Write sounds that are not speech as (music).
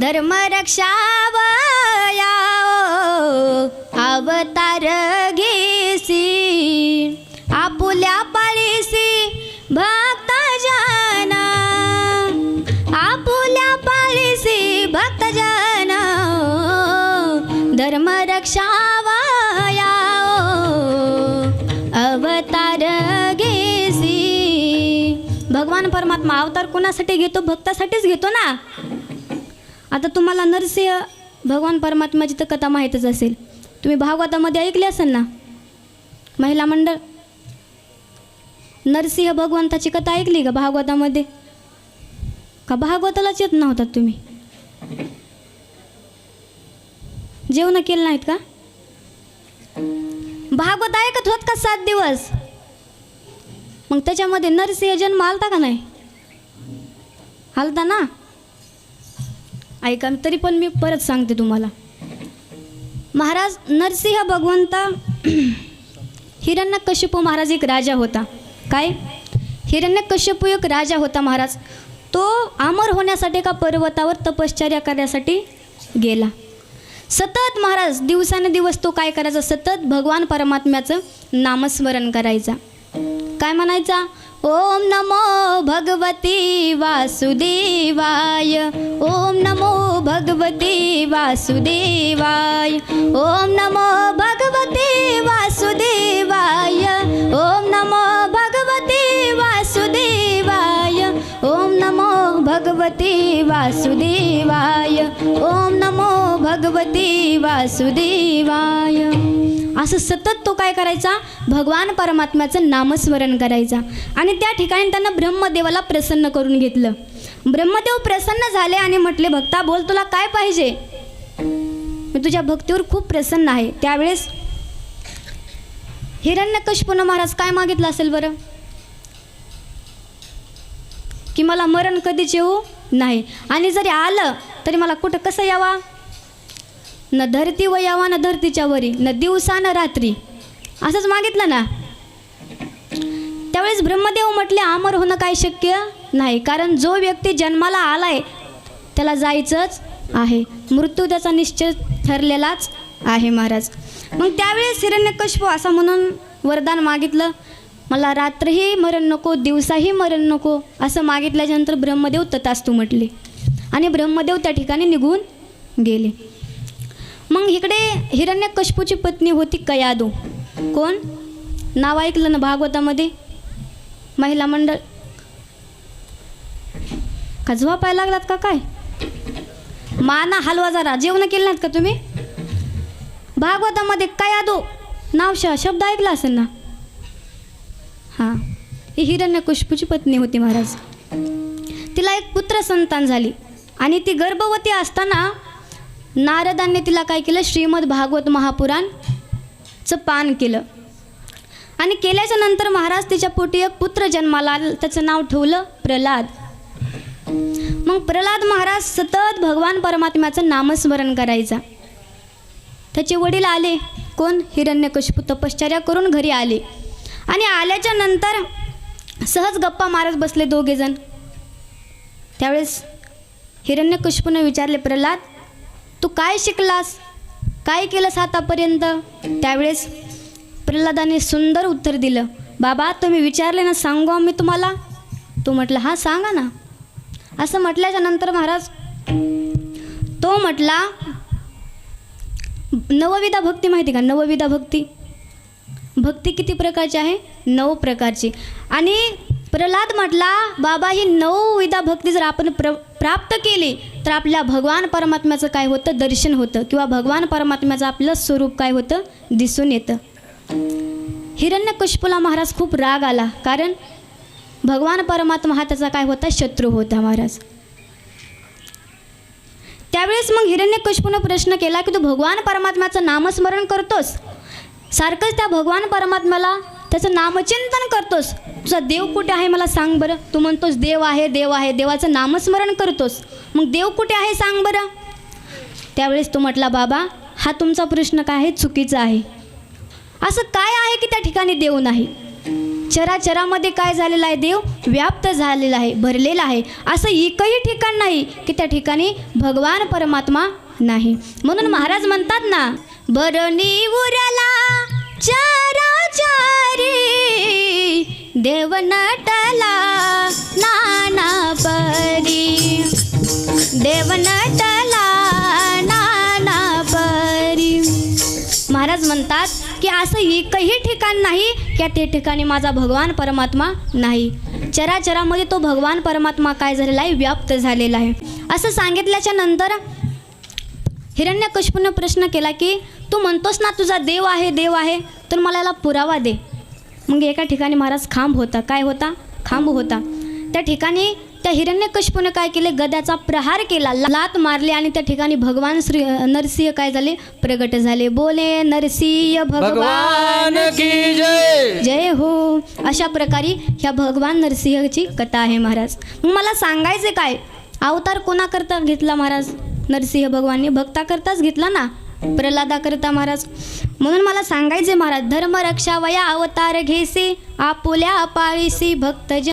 धर्म रक्षावया अवतार घेसी आपुल्या पाळीसी भक्त जाना आपुल्या पाळीसी भक्त जाना धर्म रक्षावया अवतार घेसी. भगवान परमात्मा अवतार कोणासाठी घेतो? भक्तासाठीच घेतो ना. आता तुम्हाला नरसिंह भगवान परमात्माची तर कथा माहीतच असेल. तुम्ही भागवतामध्ये ऐकली असेल ना? महिला मंडळ नरसिंह भगवंताची कथा ऐकली का भागवतामध्ये? का भागवतालाच येत नव्हतात तुम्ही? जेवण केलं नाहीत का? भागवत ऐकत होत का सात दिवस? मग त्याच्यामध्ये नरसिंह जन्म आलता का नाही? आलता ना? ऐका तरी पण मी परत सांगते तुम्हाला. महाराज नरसिंह भगवंता (clears throat) हिरण्यकश्यपू महाराज एक राजा होता. काय? हिरण्यकश्यपू एक राजा होता महाराज. तो अमर होण्यासाठी एका पर्वतावर तपश्चर्या करण्यासाठी गेला. सतत महाराज दिवसाने दिवस तो काय करायचा? सतत भगवान परमात्म्याचं नामस्मरण करायचा. काय म्हणायचा? ओम नमो भगवती वासुदेवाय। ओम नमो भगवती वासुदेवाय। ओम नमो भगवती वासुदेवाय। ओम नमो भगवती वासुदेवाय। ओम नमो भगवती वासुदेवाय। ओम नमो भगवती वासुदेवाय। असं सतत काय करायचा? भगवान परमात्म्याचं नामस्मरण करायचा. आणि त्या ठिकाणी त्यांना ब्रह्मदेवाला प्रसन्न करून घेतलं. ब्रह्मदेव प्रसन्न झाले आणि म्हटले भक्ता बोल तुला काय पाहिजे? मी तुझ्या भक्तीवर खूप प्रसन्न आहे. त्यावेळेस हिरण्यकशपूर्ण महाराज काय मागितलं असेल बरं? की मला मरण कधीच येऊ नाही. आणि जरी आलं तरी मला कुठं कसं यावा? न धरती व यावा न धरतीच्या वरी. न दिवसा न रात्री. असंच मागितलं ना? त्यावेळेस ब्रह्मदेव म्हटले अमर होणं काय शक्य नाही कारण जो व्यक्ती जन्माला आलाय त्याला जायचंच आहे. मृत्यू त्याचा निश्चय ठरलेलाच आहे महाराज. मग त्यावेळेस हिरण्यकश्यप असं म्हणून वरदान मागितलं मला रात्रही मरण नको दिवसाही मरण नको असं मागितल्याच्यानंतर ब्रह्मदेव ततास्तू म्हटले. आणि ब्रह्मदेव त्या ठिकाणी निघून गेले. मग इकडे हिरण्यकश्यपूची पत्नी होती कयादो. कोण? नाव ऐकलं ना भागवतामध्ये? महिला मंडळ. का झोपायला लागलात का काय? माना हलवा जरा. जेवण केलं नाहीत का तुम्ही? भागवतामध्ये कयादो नाव श शब्द ऐकला असेल ना? हां. ही कुशपूची पत्नी होती महाराज. तिला एक पुत्र संतान झाली. आणि ती गर्भवती असताना नारदांनी तिला काय केलं? श्रीमद भागवत महापुराण चं पान केलं. आणि केल्याच्यानंतर महाराज तिच्या पोटी एक पुत्र जन्माला त्याचं नाव ठेवलं प्रल्हाद. मग प्रल्हाद महाराज सतत भगवान परमात्म्याचं नामस्मरण करायचा. त्याचे वडील आले. कोण? हिरण्यकशिपू तपश्चर्या करून घरी आले. आणि आल्याच्यानंतर सहज गप्पा मारत बसले दोघेजण. त्यावेळेस हिरण्यकशिपूने विचारले प्रल्हाद तू काय शिकलास? काय केलंस आतापर्यंत त्यावेळेस प्रल्हादाने सुंदर उत्तर दिलं. बाबा तुम्ही विचारले ना सांगू आम्ही तुम्हाला? तो म्हटलं हा सांगा ना. असं म्हटल्याच्या नंतर महाराज तो म्हटला नवविधा भक्ती माहिती का? नवविधा भक्ती. भक्ती किती प्रकारची आहे? नऊ प्रकारची. आणि प्रल्हाद म्हटला बाबा ही नऊ विधा भक्ती जर आपण प्र प्राप्त केली तर आपल्या भगवान परमात्म्याचं काय होतं? दर्शन होतं. किंवा भगवान परमात्म्याचं आपलं स्वरूप काय होतं? दिसून येतं. हिरण्यकश्यपूला महाराज खूप राग आला. कारण भगवान परमात्मा हा त्याचा काय होता? शत्रू होता महाराज. त्यावेळेस मग हिरण्यकश्यपूनं प्रश्न केला की तू भगवान परमात्म्याचं नामस्मरण करतोस? सारखंच त्या भगवान परमात्म्याला त्याचं नामचिंतन करतोस. तुझा देव कुठे आहे मला सांग बरं. तू म्हणतोस देव आहे देव आहे. देवाचं नामस्मरण करतोस. मग देव कुठे आहे सांग बरं. त्यावेळेस तो म्हटला बाबा हा तुमचा प्रश्न काय आहे? चुकीचा आहे. असं काय आहे की त्या ठिकाणी देव नाही? चराचरामध्ये काय झालेलं आहे देव? व्याप्त झालेला आहे भरलेला आहे. असं एकही ठिकाण नाही की त्या ठिकाणी भगवान परमात्मा नाही. म्हणून महाराज म्हणतात ना बरणी उरला चार देव नटला नाना परी. देव नटला नाना परी. महाराज म्हणतात की असं एकही ठिकाण नाही की त्या ठिकाणी माझा भगवान परमात्मा नाही. चराचरामध्ये तो भगवान परमात्मा काय झालेला आहे? व्याप्त झालेला आहे. असं सांगितल्याच्या नंतर हिरण्यकशिपूनं प्रश्न केला की तू म्हणतोस ना तुझा देव आहे देव आहे. तर मला याला पुरावा दे. मग एका ठिकाणी महाराज खांब होता. काय होता? खांब होता. त्या ठिकाणी त्या हिरण्यकशिपूने काय केले? गद्याचा प्रहार केला. लात मारली आणि त्या ठिकाणी भगवान श्री नरसिंह काय झाले? प्रगट झाले. बोले नरसिंह भगवान की जय! जय हो. अशा प्रकारे ह्या भगवान नरसिंहची कथा आहे महाराज. मग मला सांगायचे काय? अवतार कोणाकरता घेतला महाराज? नरसिंह भगवानने. भक्ताकरताच घेतला ना? प्रल्हादाकरता महाराज. म्हणून मला सांगायचे महाराज धर्म रक्षा वया अवतार घेसे आपुल्या पाळीसी भक्तज